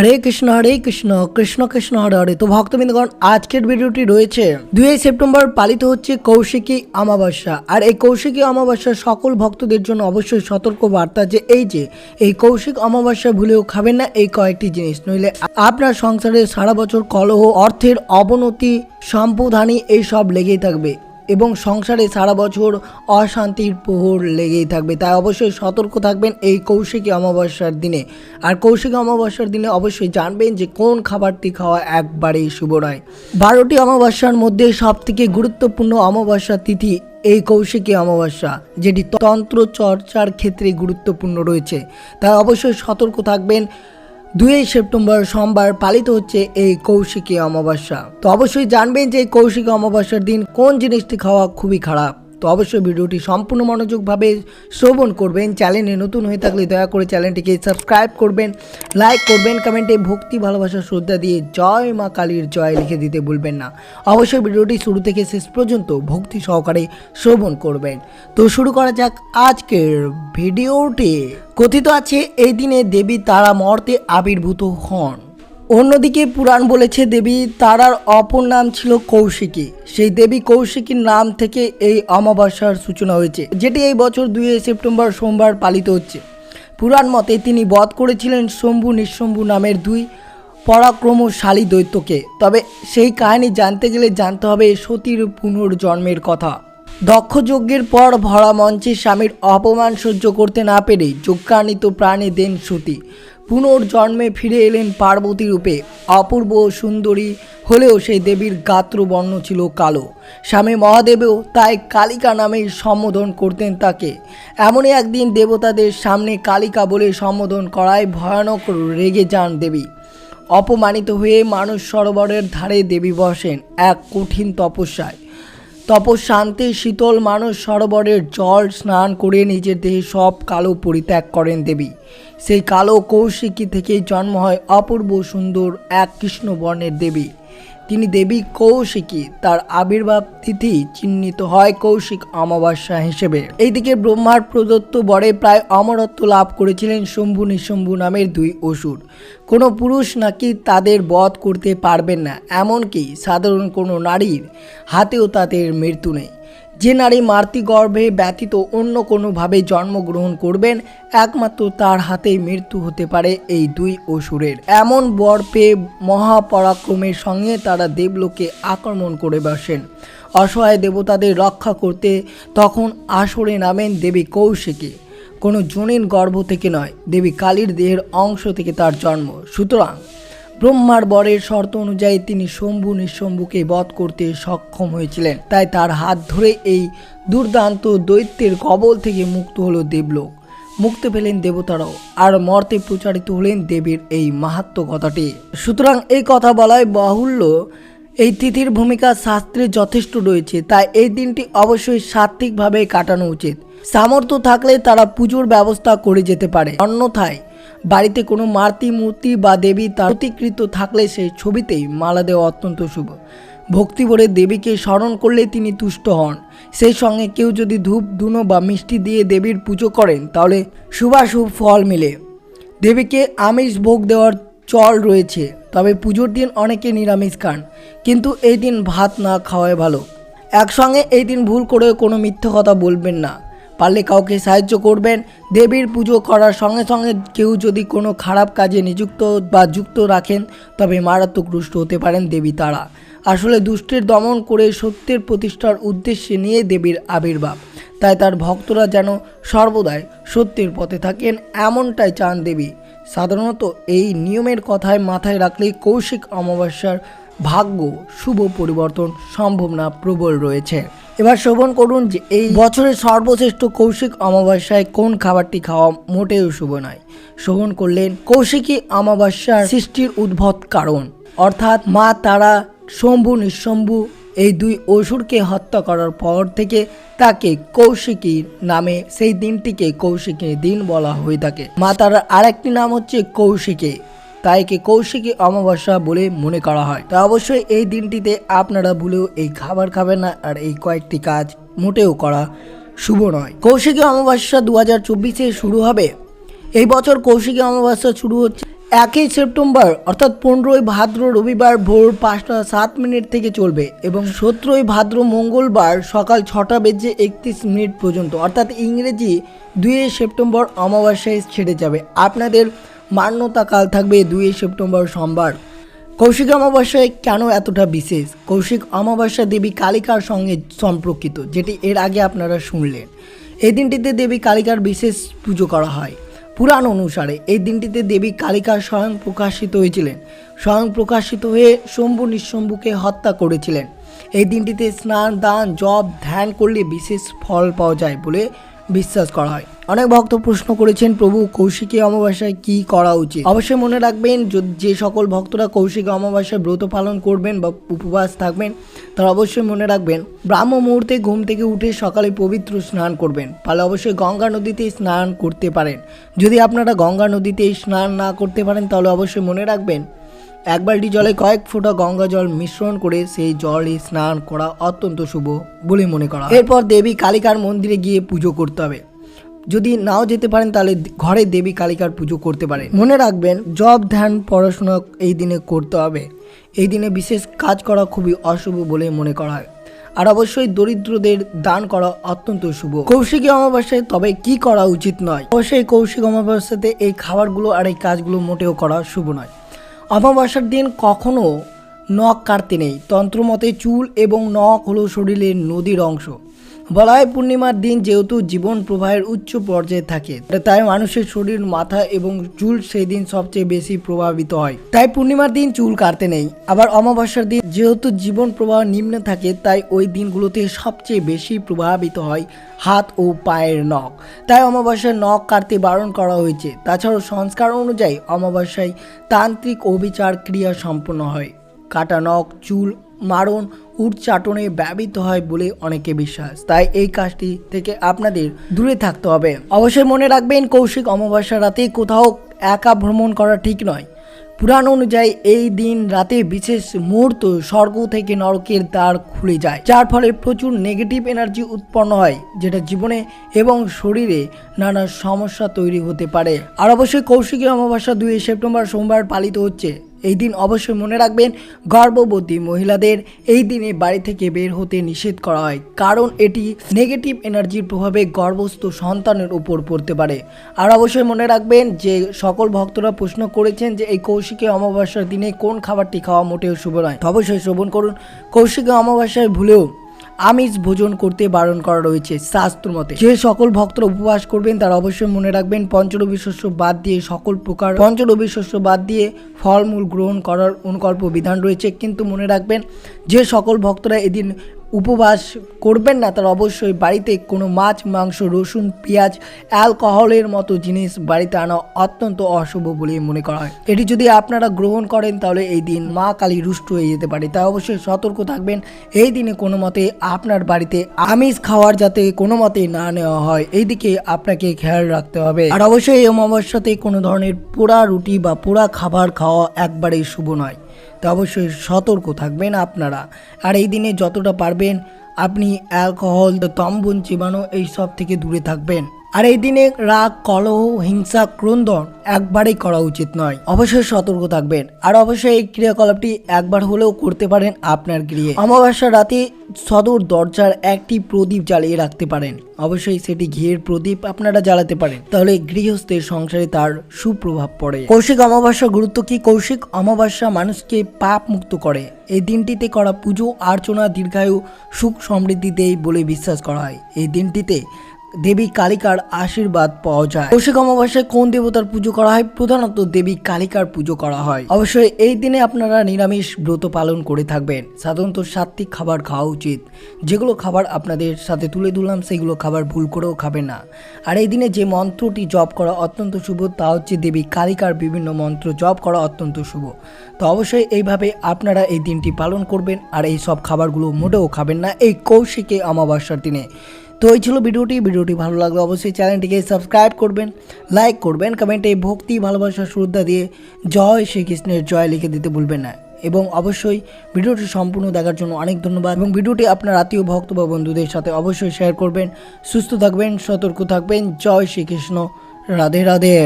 হরে কৃষ্ণ হরে কৃষ্ণ কৃষ্ণ কৃষ্ণ, হরে হরে। তো ভক্তবৃন্দগণ, আজকের ভিডিওটি রয়েছে দুই সেপ্টেম্বর পালিত হচ্ছে কৌশিকী অমাবস্যা। আর এই কৌশিকী অমাবস্যা সকল ভক্তদের জন্য অবশ্যই সতর্ক বার্তা যে এই যে, এই কৌশিক অমাবস্যা ভুলেও খাবেন না এই কয়েকটি জিনিস। নইলে আপনার সংসারে সারা বছর কলহ, অর্থের অবনতি সম্প্রদানি এই সব লেগেই থাকবে। এবং সংসারে সারা বছর অশান্তির প্রহর লেগেই থাকবে। তাই অবশ্যই সতর্ক থাকবেন এই কৌশিকী অমাবস্যার দিনে। আর কৌশিকী অমাবস্যার দিনে অবশ্যই জানবেন যে কোন খাবারটি খাওয়া একবারেই শুভ নয়। বারোটি অমাবস্যার মধ্যে সব থেকে গুরুত্বপূর্ণ অমাবস্যা তিথি এই কৌশিকী অমাবস্যা, যেটি তন্ত্র চর্চার ক্ষেত্রে গুরুত্বপূর্ণ রয়েছে। তাই অবশ্যই সতর্ক থাকবেন দুই সেপ্টেম্বর সোমবার পালিত হচ্ছে এই কৌশিকী অমাবস্যা। তো অবশ্যই জানবেন যে এই কৌশিকী অমাবস্যার দিন কোন জিনিসটি খাওয়া খুবই খারাপ। তো অবশ্যই ভিডিওটি সম্পূর্ণ মনোযোগভাবে শ্রবণ করবেন। চ্যানেলে নতুন হয়ে থাকলে দয়া করে চ্যানেলটিকে সাবস্ক্রাইব করবেন, লাইক করবেন, কমেন্টে ভক্তি, ভালোবাসা, শ্রদ্ধা দিয়ে জয় মা কালীর জয় লিখে দিতে ভুলবেন না। অবশ্যই ভিডিওটি শুরু থেকে শেষ পর্যন্ত ভক্তি সহকারে শ্রবণ করবেন। তো শুরু করা যাক আজকের ভিডিওটি। কথিত আছে, এই দিনে দেবী তারা মর্তে আবির্ভূত হন। অন্যদিকে পুরাণ বলেছে দেবী তারার অপর নাম ছিল কৌশিকী। সেই দেবী কৌশিকীর নাম থেকে এই অমাবস্যার সূচনা হয়েছে, যেটি এই বছর দুই সেপ্টেম্বর সোমবার পালিত হচ্ছে। পুরাণ মতে তিনি বধ করেছিলেন শম্ভু নিঃশম্ভু নামের দুই পরাক্রমশালী দৈত্যকে। তবে সেই কাহিনী জানতে গেলে জানতে হবে সতীর পুনর্জন্মের কথা। দক্ষ যজ্ঞের পর ভরা মঞ্চে স্বামীর অপমান সহ্য করতে না পেরে যজ্ঞান্বিত প্রাণে দেন সতী। পুনর্জন্মে ফিরে এলেন পার্বতী রূপে। অপূর্ব সুন্দরী হলেও সেই দেবীর গাত্রবর্ণ ছিল কালো। স্বামী মহাদেবেও তাই কালিকা নামেই সম্বোধন করতেন তাকে। এমনই একদিন দেবতাদের সামনে কালিকা বলে সম্বোধন করায় ভয়ানক রেগে যান দেবী। অপমানিত হয়ে মানুষ সরোবরের ধারে দেবী বসেন এক কঠিন তপস্যায়। তপশান্তি শীতল মানুষ সরোবরের জল স্নান করে নিজের দেহে সব কালো পরিত্যাগ করেন দেবী। সেই কালো কৌশিকী থেকে জন্ম হয় অপূর্ব সুন্দর এক কৃষ্ণবর্ণের দেবী। তিনি দেবী কৌশিকী, তার আবির্ভাব তিথি চিহ্নিত হয় কৌশিক অমাবস্যা হিসেবে। এইদিকে ব্রহ্মার প্রদত্ত বরে প্রায় অমরত্ব লাভ করেছিলেন শম্ভু নিঃশম্ভু নামের দুই অসুর। কোনো পুরুষ নাকি তাদের বধ করতে পারবেন না, এমনকি সাধারণ কোনো নারীর হাতেও তাদের মৃত্যু নেই। যে নারী মাতৃগর্ভে ব্যতীত অন্য কোনোভাবে জন্মগ্রহণ করবেন, একমাত্র তার হাতেই মৃত্যু হতে পারে এই দুই অসুরের। এমন বর পেয়ে মহাপরাক্রমের সঙ্গে তারা দেবলোকে আক্রমণ করে বসেন। অসহায় দেবতাদের রক্ষা করতে তখন আসরে নামেন দেবী কৌশিকী। কোনো জনিন গর্ভ থেকে নয়, দেবী কালীর দেহের অংশ থেকে তার জন্ম। সুতরাং ব্রহ্মার বরের শর্ত অনুযায়ী তিনি শম্ভু নিঃশম্ভুকে বধ করতে সক্ষম হয়েছিলেন। তাই তার হাত ধরে এই দুর্দান্ত দৈত্যের কবল থেকে মুক্ত হলো দেবলোক। মুক্তি পেলেন দেবতারাও, আর মর্তে প্রচারিত হলেন দেবীর এই মাহাত্ম কথাটি। সুতরাং এই কথা বলায় বাহুল্য, এই তিথির ভূমিকা শাস্ত্রে যথেষ্ট রয়েছে, তাই এই দিনটি অবশ্যই সাত্ত্বিকভাবে কাটানো উচিত। সামর্থ্য থাকলে তারা পুজোর ব্যবস্থা করে যেতে পারে। অন্যথায় বাড়িতে কোনো মাতৃ মূর্তি বা দেবী তার প্রতিকৃত থাকলে সেই ছবিতেই মালা দেওয়া অত্যন্ত শুভ। ভক্তি ভরে দেবীকে স্মরণ করলে তিনি তুষ্ট হন। সেই সঙ্গে কেউ যদি ধূপ, ধুনো বা মিষ্টি দিয়ে দেবীর পুজো করেন, তাহলে শুভাশুভ ফল মিলে। দেবীকে আমিষ ভোগ দেওয়ার চল রয়েছে, তবে পুজোর দিন অনেকে নিরামিষ খান, কিন্তু এই দিন ভাত না খাওয়াই ভালো। একসঙ্গে এই দিন ভুল করে কোনো মিথ্যে কথা বলবেন না। পারলে কাউকে সাহায্য করবেন। দেবীর পুজো করার সঙ্গে সঙ্গে কেউ যদি কোনো খারাপ কাজে নিযুক্ত বা যুক্ত রাখেন, তবে মারাত্মক রুষ্ট হতে পারেন দেবী তারা। আসলে দুষ্টের দমন করে সত্যের প্রতিষ্ঠার উদ্দেশ্যে নিয়ে দেবীর আবির্ভাব। তাই তার ভক্তরা যেন সর্বদাই সত্যের পথে থাকেন, এমনটাই চান দেবী। সাধারণত এই নিয়মের কথায় মাথায় রাখলেই কৌশিক অমাবস্যার ভাগ্য শুভ পরিবর্তন সম্ভাবনা প্রবল রয়েছে। এবার শ্রবণ করুন যে এই বছরের সর্বশ্রেষ্ঠ কৌশিক অমাবস্যায় কোন খাবারটি খাওয়া মোটেও শুভ নয়। শ্রবণ করলেন, কৌশিকী অমাবস্যার সৃষ্টির উদ্ভব কারণ। অর্থাৎ মা, তারা, শম্ভু, নিঃশম্ভু, এই দুই অসুরকে হত্যা করার পর থেকে তাকে কৌশিকী নামে, সেই দিনটিকে কৌশিকী দিন বলা হয়ে থাকে। মা তার আরেকটি নাম হচ্ছে কৌশিকী। তাই একে কৌশিকী অমাবস্যা বলে মনে করা হয়। তা অবশ্যই এই দিনটিতে আপনারা ভুলেও এই খাবার খাবেন না আর এই কয়েকটি কাজ মোটেও করা শুভ নয়। কৌশিকী অমাবস্যা দু হাজার চব্বিশে শুরু হবে। এই বছর কৌশিকী অমাবস্যা শুরু হচ্ছে একই সেপ্টেম্বর, অর্থাৎ পনেরোই ভাদ্র রবিবার ভোর পাঁচটা সাত মিনিট থেকে চলবে এবং সতেরোই ভাদ্র মঙ্গলবার সকাল ছটা বেজে একত্রিশ মিনিট পর্যন্ত, অর্থাৎ ইংরেজি দুই সেপ্টেম্বর অমাবস্যায় ছেড়ে যাবে। আপনাদের মান্যতা কাল থাকবে দুই সেপ্টেম্বর সোমবার। কৌশিক অমাবস্যায় কেন এতটা বিশেষ? কৌশিক অমাবস্যা দেবী কালিকার সঙ্গে সম্পর্কিত, যেটি এর আগে আপনারা শুনলেন। এই দিনটিতে দেবী কালিকার বিশেষ পুজো করা হয়। পুরাণ অনুসারে এই দিনটিতে দেবী কালিকা স্বয়ং প্রকাশিত হয়েছিলেন। স্বয়ং প্রকাশিত হয়ে শম্ভু নিঃশম্ভুকে হত্যা করেছিলেন। এই দিনটিতে স্নান, দান, জপ, ধ্যান করলে বিশেষ ফল পাওয়া যায় বলে বিশ্বাস করা হয়। অনেক ভক্ত প্রশ্ন করেছেন, প্রভু, কৌশিকী অমাবস্যায় কি করা উচিত? অবশ্যই মনে রাখবেন যে সকল ভক্তরা কৌশিকী অমাবস্যায় ব্রত পালন করবেন বা উপবাস থাকবেন, তারা অবশ্যই মনে রাখবেন, ব্রাহ্ম মুহূর্তে ঘুম থেকে উঠে সকালে পবিত্র স্নান করবেন। তাহলে অবশ্যই গঙ্গা নদীতে স্নান করতে পারেন। যদি আপনারা গঙ্গা নদীতে স্নান না করতে পারেন, তাহলে অবশ্যই মনে রাখবেন এক বালটি জলে কয়েক ফোঁটা গঙ্গা জল মিশ্রণ করে সেই জলে স্নান করা অত্যন্ত শুভ বলে মনে করা। এরপর দেবী কালিকার মন্দিরে গিয়ে পুজো করতে হবে। যদি নাও যেতে পারেন, তাহলে ঘরে দেবী কালিকার পুজো করতে পারেন। মনে রাখবেন জব ধ্যান, পড়াশোনা এই দিনে করতে হবে। এই দিনে বিশেষ কাজ করা খুবই অশুভ বলে মনে করা হয়। আর অবশ্যই দরিদ্রদের দান করা অত্যন্ত শুভ। কৌশিকী অমাবস্যায় তবে কি করা উচিত নয়। অবশ্যই কৌশিক অমাবস্যাতে এই খাবারগুলো আর এই কাজগুলো মোটেও করা শুভ নয়। অমাবস্যার দিন কখনও নখ কাটতে নেই। তন্ত্রমতে চুল এবং নখ হলো শরীরের নদীর অংশ। বলা হয় পূর্ণিমার দিন যেহেতু জীবন প্রবাহের উচ্চ পর্যায়ে থাকে, তাই মানুষের শরীর, মাথা এবং চুল সেই দিন সবচেয়ে বেশি প্রভাবিত হয়। তাই পূর্ণিমার দিন চুল কাটতে নেই। আবার অমাবস্যার দিন যেহেতু জীবন প্রবাহ নিম্ন থাকে, তাই ওই দিনগুলোতে সবচেয়ে বেশি প্রভাবিত হয় হাত ও পায়ের নখ। তাই অমাবস্যায় নখ কাটতে বারণ করা হয়েছে। তাছাড়াও সংস্কার অনুযায়ী অমাবস্যায় তান্ত্রিক অবিচার ক্রিয়া সম্পন্ন হয়। কাটা নখ, চুল, মারণ উচ্চাটনে ব্যবহৃত হয় বলে অনেকে বিশ্বাস। তাই এই কাজটি থেকে আপনাদের দূরে থাকতে হবে। অবশ্যই মনে রাখবেন, কৌশিক অমাবস্যা রাতে কোথাও একা ভ্রমণ করা ঠিক নয়। পুরাণ অনুযায়ী এই দিন রাতে বিশেষ মুহূর্ত স্বর্গ থেকে নরকের দ্বার খুলে যায়, যার ফলে প্রচুর নেগেটিভ এনার্জি উৎপন্ন হয়, যেটা জীবনে এবং শরীরে নানা সমস্যা তৈরি হতে পারে। আর অবশ্যই কৌশিকী অমাবস্যা দুই সেপ্টেম্বর সোমবার পালিত হচ্ছে। এই দিন অবশ্যই মনে রাখবেন, গর্ভবতী মহিলাদের এই দিনে বাড়ি থেকে বের হতে নিষেধ করা হয়। কারণ এটি নেগেটিভ এনার্জির প্রভাবে গর্ভস্থ সন্তানের উপর পড়তে পারে। আর অবশ্যই মনে রাখবেন যে, সকল ভক্তরা প্রশ্ন করেছেন যে, এই কৌশিকী অমাবস্যার দিনে কোন খাবারটি খাওয়া মোটেও শুভ নয়। অবশ্যই শ্রবণ করুন। কৌশিকী অমাবস্যায় ভুলেও আমিষ ভোজন করতে বারণ করা রয়েছে শাস্ত্র মতে। যে সকল ভক্তরা উপবাস করবেন, তারা অবশ্যই মনে রাখবেন, পঞ্চরবি শস্য বাদ দিয়ে সকল প্রকার, পঞ্চরবি শস্য বাদ দিয়ে ফলমূল গ্রহণ করার অনুকল্প বিধান রয়েছে। কিন্তু মনে রাখবেন, যে সকল ভক্তরা এদিন উপবাস করবেন না তার অবশ্যই বাড়িতে কোনো মাছ, মাংস, রসুন, পেঁয়াজ, অ্যালকোহলের মতো জিনিস বাড়িতে আনা অত্যন্ত অশুভ বলে মনে করা হয়। এটি যদি আপনারা গ্রহণ করেন, তাহলে এই দিন মা কালী রুষ্ট হয়ে যেতে পারে। তাই অবশ্যই সতর্ক থাকবেন। এই দিনে কোনো মতে আপনার বাড়িতে আমিষ খাওয়ার যাতে কোনো মতে না নেওয়া হয়, এই দিকে আপনাকে খেয়াল রাখতে হবে। আর অবশ্যই এই অমাবস্যাতে কোনো ধরনের পোড়া রুটি বা পোড়া খাবার খাওয়া একবারেই শুভ নয়। তো অবশ্যই সতর্ক থাকবেন আপনারা। আর এই দিনে যতটা পারবেন, আপনি অ্যালকোহল তম্বন চিবানো এই সব থেকে দূরে থাকবেন। আর এই দিনে রাগ, কলহ, হিংসা, ক্রন্দন একবারেই করা উচিত নয়। অবশ্যই সতর্ক থাকবেন। আর অবশ্যই এই ক্রিয়াকলাপটি একবার হলেও করতে পারেন আপনার গৃহে। অমাবস্যা রাতে সদর দরজার একটি প্রদীপ জ্বালিয়ে রাখতে পারেন। অবশ্যই সেটি ঘিয়ের প্রদীপ আপনারা জ্বালাতে পারেন। তাহলে গৃহস্থের সংসারে তার সুপ্রভাব পড়ে। কৌশিক অমাবস্যার গুরুত্ব কি? কৌশিক অমাবস্যা মানুষকে পাপ মুক্ত করে। এই দিনটিতে করা পুজো, অর্চনা, দীর্ঘায়ু, সুখ সমৃদ্ধি দেয় বলে বিশ্বাস করা হয়। এই দিনটিতে দেবী কালিকার আশীর্বাদ পাওয়া যায়। কৌশিক অমাবস্যায় কোন দেবতার পুজো করা হয়? প্রধানত দেবী কালিকার পুজো করা হয়। অবশ্যই এই দিনে আপনারা নিরামিষ ব্রত পালন করে থাকবেন। সাধারণত সাত্বিক খাবার খাওয়া উচিত। যেগুলো খাবার আপনাদের সাথে তুলে ধরলাম, সেগুলো খাবার ভুল করেও খাবেন না। আর এই দিনে যে মন্ত্রটি জপ করা অত্যন্ত শুভ, তা হচ্ছে দেবী কালিকার বিভিন্ন মন্ত্র জপ করা অত্যন্ত শুভ। তো অবশ্যই এইভাবে আপনারা এই দিনটি পালন করবেন, আর এই সব খাবারগুলো মোটেও খাবেন না। এই কৌশিকে অমাবস্যার দিনে। তো এই ছিল ভিডিওটি। ভিডিওটি ভালো লাগলে অবশ্যই চ্যানেলটিকে সাবস্ক্রাইব করবেন, লাইক করবেন, কমেন্টে ভক্তি, ভালোবাসা, শ্রদ্ধা দিয়ে জয় শ্রীকৃষ্ণের জয় লিখে দিতে ভুলবেন না। এবং অবশ্যই ভিডিওটি সম্পূর্ণ দেখার জন্য অনেক ধন্যবাদ। এবং ভিডিওটি আপনার আত্মীয়, ভক্ত বা বন্ধুদের সাথে অবশ্যই শেয়ার করবেন। সুস্থ থাকবেন, সতর্ক থাকবেন। জয় শ্রীকৃষ্ণ। রাধে রাধে।